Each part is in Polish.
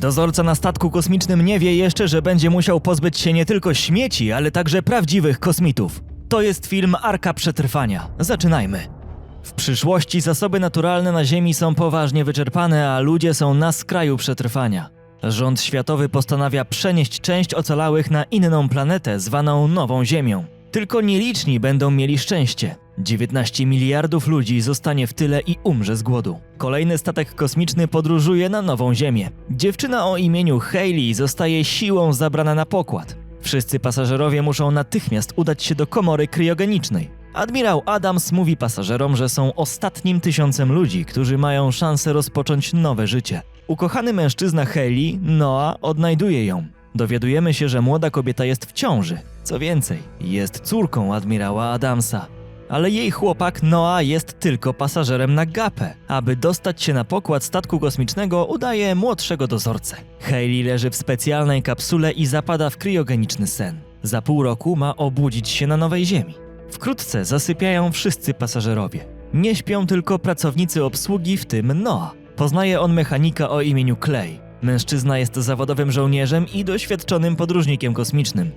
Dozorca na statku kosmicznym nie wie jeszcze, że będzie musiał pozbyć się nie tylko śmieci, ale także prawdziwych kosmitów. To jest film Arka Przetrwania. Zaczynajmy. W przyszłości zasoby naturalne na Ziemi są poważnie wyczerpane, a ludzie są na skraju przetrwania. Rząd światowy postanawia przenieść część ocalałych na inną planetę zwaną Nową Ziemią. Tylko nieliczni będą mieli szczęście. 19 miliardów ludzi zostanie w tyle i umrze z głodu. Kolejny statek kosmiczny podróżuje na Nową Ziemię. Dziewczyna o imieniu Hayley zostaje siłą zabrana na pokład. Wszyscy pasażerowie muszą natychmiast udać się do komory kryogenicznej. Admirał Adams mówi pasażerom, że są ostatnim tysiącem ludzi, którzy mają szansę rozpocząć nowe życie. Ukochany mężczyzna Haley, Noah, odnajduje ją. Dowiadujemy się, że młoda kobieta jest w ciąży. Co więcej, jest córką admirała Adamsa. Ale jej chłopak Noah jest tylko pasażerem na gapę. Aby dostać się na pokład statku kosmicznego, udaje młodszego dozorcę. Haley leży w specjalnej kapsule i zapada w kryogeniczny sen. Za pół roku ma obudzić się na nowej Ziemi. Wkrótce zasypiają wszyscy pasażerowie. Nie śpią tylko pracownicy obsługi, w tym Noah. Poznaje on mechanika o imieniu Clay. Mężczyzna jest zawodowym żołnierzem i doświadczonym podróżnikiem kosmicznym.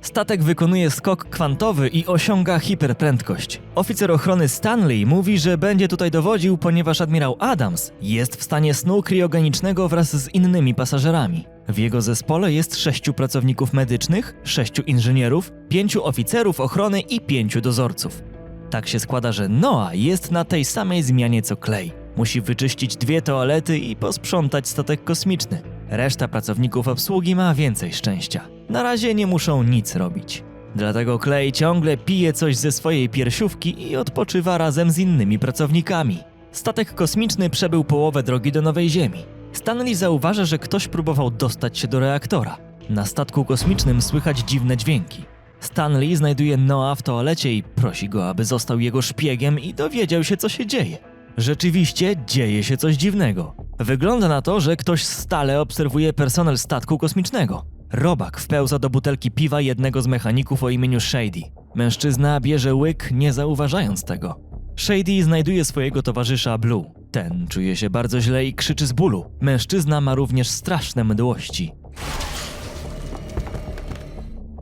Statek wykonuje skok kwantowy i osiąga hiperprędkość. Oficer ochrony Stanley mówi, że będzie tutaj dowodził, ponieważ admirał Adams jest w stanie snu kriogenicznego wraz z innymi pasażerami. W jego zespole jest sześciu pracowników medycznych, sześciu inżynierów, pięciu oficerów ochrony i pięciu dozorców. Tak się składa, że Noah jest na tej samej zmianie co Clay. Musi wyczyścić dwie toalety i posprzątać statek kosmiczny. Reszta pracowników obsługi ma więcej szczęścia. Na razie nie muszą nic robić. Dlatego Clay ciągle pije coś ze swojej piersiówki i odpoczywa razem z innymi pracownikami. Statek kosmiczny przebył połowę drogi do Nowej Ziemi. Stanley zauważa, że ktoś próbował dostać się do reaktora. Na statku kosmicznym słychać dziwne dźwięki. Stanley znajduje Noah w toalecie i prosi go, aby został jego szpiegiem i dowiedział się, co się dzieje. Rzeczywiście dzieje się coś dziwnego. Wygląda na to, że ktoś stale obserwuje personel statku kosmicznego. Robak wpełza do butelki piwa jednego z mechaników o imieniu Shady. Mężczyzna bierze łyk, nie zauważając tego. Shady znajduje swojego towarzysza Blue. Ten czuje się bardzo źle i krzyczy z bólu. Mężczyzna ma również straszne mdłości.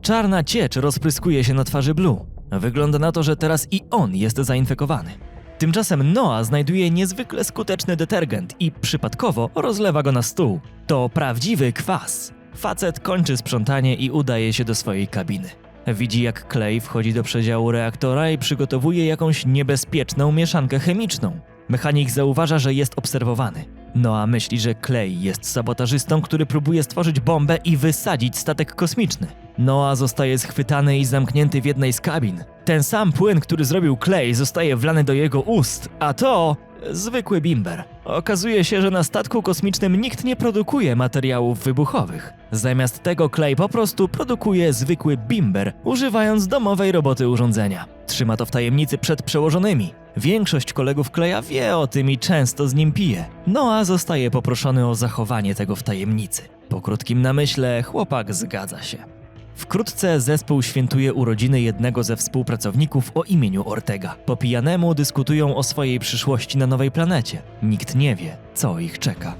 Czarna ciecz rozpryskuje się na twarzy Blue. Wygląda na to, że teraz i on jest zainfekowany. Tymczasem Noah znajduje niezwykle skuteczny detergent i przypadkowo rozlewa go na stół. To prawdziwy kwas. Facet kończy sprzątanie i udaje się do swojej kabiny. Widzi jak Clay wchodzi do przedziału reaktora i przygotowuje jakąś niebezpieczną mieszankę chemiczną. Mechanik zauważa, że jest obserwowany. Noah myśli, że Clay jest sabotażystą, który próbuje stworzyć bombę i wysadzić statek kosmiczny. Noah zostaje schwytany i zamknięty w jednej z kabin. Ten sam płyn, który zrobił Clay, zostaje wlany do jego ust, a to zwykły bimber. Okazuje się, że na statku kosmicznym nikt nie produkuje materiałów wybuchowych. Zamiast tego Clay po prostu produkuje zwykły bimber, używając domowej roboty urządzenia. Trzyma to w tajemnicy przed przełożonymi. Większość kolegów Claya wie o tym i często z nim pije. Noah zostaje poproszony o zachowanie tego w tajemnicy. Po krótkim namyśle chłopak zgadza się. Wkrótce zespół świętuje urodziny jednego ze współpracowników o imieniu Ortega. Po pijanemu dyskutują o swojej przyszłości na nowej planecie. Nikt nie wie, co ich czeka.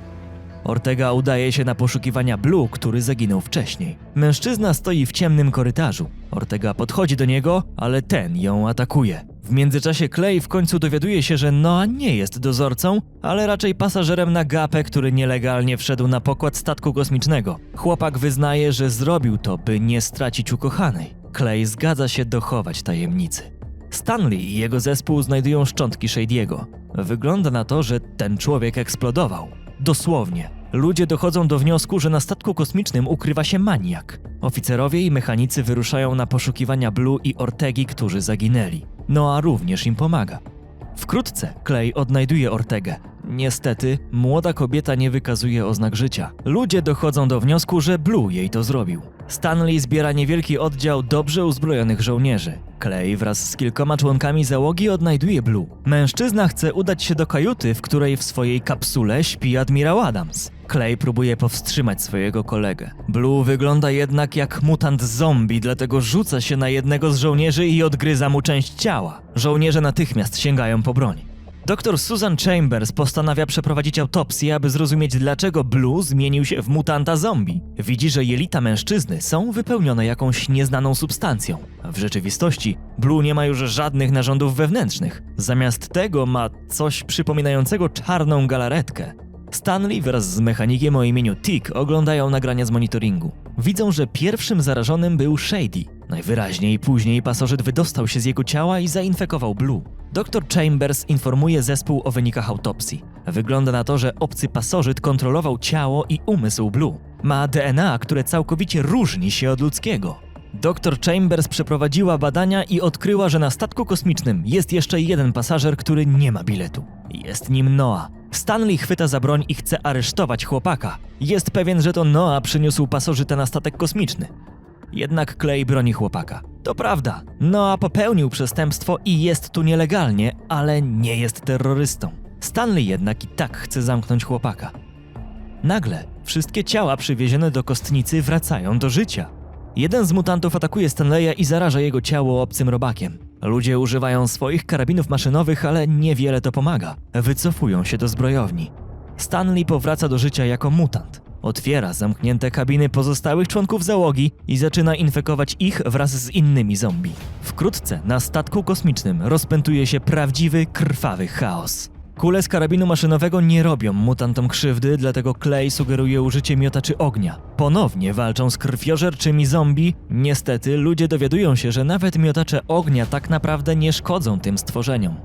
Ortega udaje się na poszukiwania Blue, który zaginął wcześniej. Mężczyzna stoi w ciemnym korytarzu. Ortega podchodzi do niego, ale ten ją atakuje. W międzyczasie Clay w końcu dowiaduje się, że Noah nie jest dozorcą, ale raczej pasażerem na gapę, który nielegalnie wszedł na pokład statku kosmicznego. Chłopak wyznaje, że zrobił to, by nie stracić ukochanej. Clay zgadza się dochować tajemnicy. Stanley i jego zespół znajdują szczątki Shady'ego. Wygląda na to, że ten człowiek eksplodował. Dosłownie. Ludzie dochodzą do wniosku, że na statku kosmicznym ukrywa się maniak. Oficerowie i mechanicy wyruszają na poszukiwania Blue i Ortegi, którzy zaginęli. Noah również im pomaga. Wkrótce Clay odnajduje Ortegę. Niestety, młoda kobieta nie wykazuje oznak życia. Ludzie dochodzą do wniosku, że Blue jej to zrobił. Stanley zbiera niewielki oddział dobrze uzbrojonych żołnierzy. Clay wraz z kilkoma członkami załogi odnajduje Blue. Mężczyzna chce udać się do kajuty, w której w swojej kapsule śpi admirał Adams. Clay próbuje powstrzymać swojego kolegę. Blue wygląda jednak jak mutant zombie, dlatego rzuca się na jednego z żołnierzy i odgryza mu część ciała. Żołnierze natychmiast sięgają po broń. Doktor Susan Chambers postanawia przeprowadzić autopsję, aby zrozumieć, dlaczego Blue zmienił się w mutanta zombie. Widzi, że jelita mężczyzny są wypełnione jakąś nieznaną substancją. W rzeczywistości Blue nie ma już żadnych narządów wewnętrznych. Zamiast tego ma coś przypominającego czarną galaretkę. Stanley wraz z mechanikiem o imieniu Tick oglądają nagrania z monitoringu. Widzą, że pierwszym zarażonym był Shady. Najwyraźniej później pasożyt wydostał się z jego ciała i zainfekował Blue. Dr Chambers informuje zespół o wynikach autopsji. Wygląda na to, że obcy pasożyt kontrolował ciało i umysł Blue. Ma DNA, które całkowicie różni się od ludzkiego. Dr Chambers przeprowadziła badania i odkryła, że na statku kosmicznym jest jeszcze jeden pasażer, który nie ma biletu. Jest nim Noah. Stanley chwyta za broń i chce aresztować chłopaka. Jest pewien, że to Noah przyniósł pasożyta na statek kosmiczny. Jednak Clay broni chłopaka. To prawda, Noah popełnił przestępstwo i jest tu nielegalnie, ale nie jest terrorystą. Stanley jednak i tak chce zamknąć chłopaka. Nagle wszystkie ciała przywiezione do kostnicy wracają do życia. Jeden z mutantów atakuje Stanleya i zaraża jego ciało obcym robakiem. Ludzie używają swoich karabinów maszynowych, ale niewiele to pomaga. Wycofują się do zbrojowni. Stanley powraca do życia jako mutant. Otwiera zamknięte kabiny pozostałych członków załogi i zaczyna infekować ich wraz z innymi zombie. Wkrótce na statku kosmicznym rozpętuje się prawdziwy, krwawy chaos. Kule z karabinu maszynowego nie robią mutantom krzywdy, dlatego Clay sugeruje użycie miotaczy ognia. Ponownie walczą z krwiożerczymi zombie. Niestety ludzie dowiadują się, że nawet miotacze ognia tak naprawdę nie szkodzą tym stworzeniom.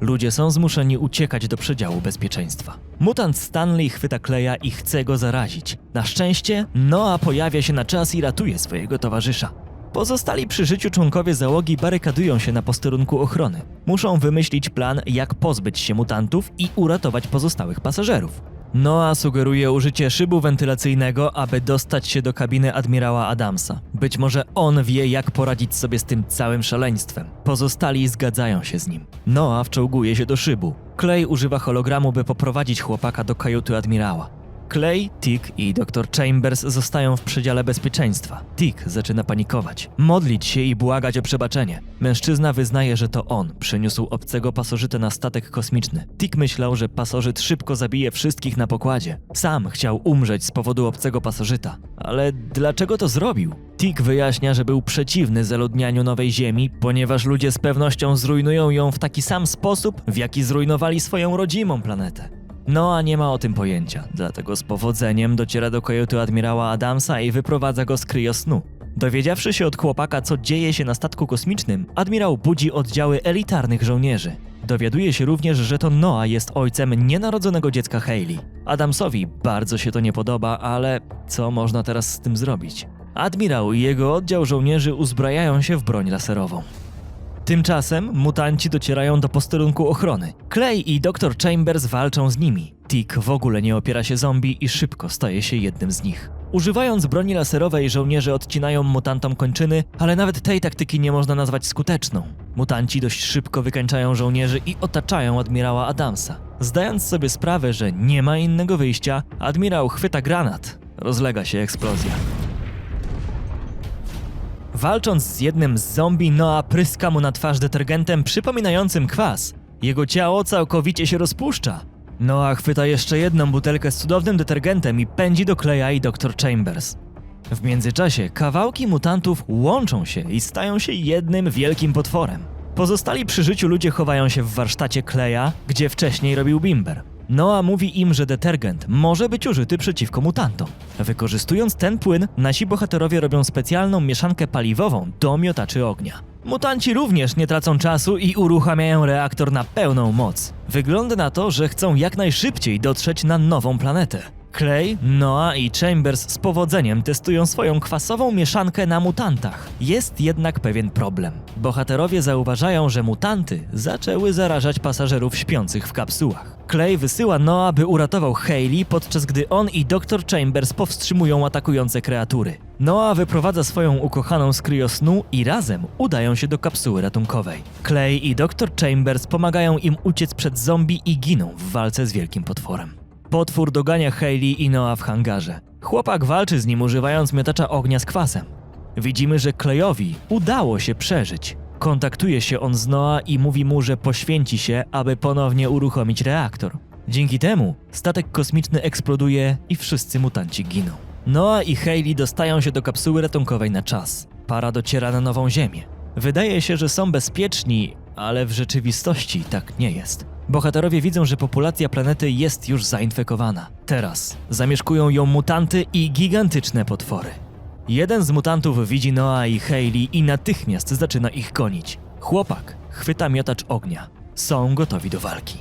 Ludzie są zmuszeni uciekać do przedziału bezpieczeństwa. Mutant Stanley chwyta Kleja i chce go zarazić. Na szczęście Noah pojawia się na czas i ratuje swojego towarzysza. Pozostali przy życiu członkowie załogi barykadują się na posterunku ochrony. Muszą wymyślić plan, jak pozbyć się mutantów i uratować pozostałych pasażerów. Noah sugeruje użycie szybu wentylacyjnego, aby dostać się do kabiny admirała Adamsa. Być może on wie, jak poradzić sobie z tym całym szaleństwem. Pozostali zgadzają się z nim. Noah wczołguje się do szybu. Clay używa hologramu, by poprowadzić chłopaka do kajuty admirała. Clay, Tick i dr Chambers zostają w przedziale bezpieczeństwa. Tick zaczyna panikować, modlić się i błagać o przebaczenie. Mężczyzna wyznaje, że to on przyniósł obcego pasożytę na statek kosmiczny. Tick myślał, że pasożyt szybko zabije wszystkich na pokładzie. Sam chciał umrzeć z powodu obcego pasożyta. Ale dlaczego to zrobił? Tick wyjaśnia, że był przeciwny zaludnianiu nowej Ziemi, ponieważ ludzie z pewnością zrujnują ją w taki sam sposób, w jaki zrujnowali swoją rodzimą planetę. Noa nie ma o tym pojęcia, dlatego z powodzeniem dociera do kajuty admirała Adamsa i wyprowadza go z kryosnu. Dowiedziawszy się od chłopaka, co dzieje się na statku kosmicznym, admirał budzi oddziały elitarnych żołnierzy. Dowiaduje się również, że to Noah jest ojcem nienarodzonego dziecka Hayley. Adamsowi bardzo się to nie podoba, ale co można teraz z tym zrobić? Admirał i jego oddział żołnierzy uzbrajają się w broń laserową. Tymczasem mutanci docierają do posterunku ochrony. Clay i dr Chambers walczą z nimi. Tick w ogóle nie opiera się zombie i szybko staje się jednym z nich. Używając broni laserowej żołnierze odcinają mutantom kończyny, ale nawet tej taktyki nie można nazwać skuteczną. Mutanci dość szybko wykańczają żołnierzy i otaczają admirała Adamsa. Zdając sobie sprawę, że nie ma innego wyjścia, admirał chwyta granat. Rozlega się eksplozja. Walcząc z jednym z zombie, Noah pryska mu na twarz detergentem przypominającym kwas. Jego ciało całkowicie się rozpuszcza. Noah chwyta jeszcze jedną butelkę z cudownym detergentem i pędzi do Kleja i dr Chambers. W międzyczasie kawałki mutantów łączą się i stają się jednym wielkim potworem. Pozostali przy życiu ludzie chowają się w warsztacie Kleja, gdzie wcześniej robił Bimber. Noah mówi im, że detergent może być użyty przeciwko mutantom. Wykorzystując ten płyn, nasi bohaterowie robią specjalną mieszankę paliwową do miotaczy ognia. Mutanci również nie tracą czasu i uruchamiają reaktor na pełną moc. Wygląda na to, że chcą jak najszybciej dotrzeć na nową planetę. Clay, Noah i Chambers z powodzeniem testują swoją kwasową mieszankę na mutantach. Jest jednak pewien problem. Bohaterowie zauważają, że mutanty zaczęły zarażać pasażerów śpiących w kapsułach. Clay wysyła Noah, by uratował Hayley, podczas gdy on i dr Chambers powstrzymują atakujące kreatury. Noah wyprowadza swoją ukochaną z kryosnu i razem udają się do kapsuły ratunkowej. Clay i dr Chambers pomagają im uciec przed zombie i giną w walce z wielkim potworem. Potwór dogania Hayley i Noah w hangarze. Chłopak walczy z nim używając miotacza ognia z kwasem. Widzimy, że Klejowi udało się przeżyć. Kontaktuje się on z Noah i mówi mu, że poświęci się, aby ponownie uruchomić reaktor. Dzięki temu statek kosmiczny eksploduje i wszyscy mutanci giną. Noah i Hayley dostają się do kapsuły ratunkowej na czas. Para dociera na nową Ziemię. Wydaje się, że są bezpieczni, ale w rzeczywistości tak nie jest. Bohaterowie widzą, że populacja planety jest już zainfekowana. Teraz zamieszkują ją mutanty i gigantyczne potwory. Jeden z mutantów widzi Noah i Hayley i natychmiast zaczyna ich gonić. Chłopak chwyta miotacz ognia. Są gotowi do walki.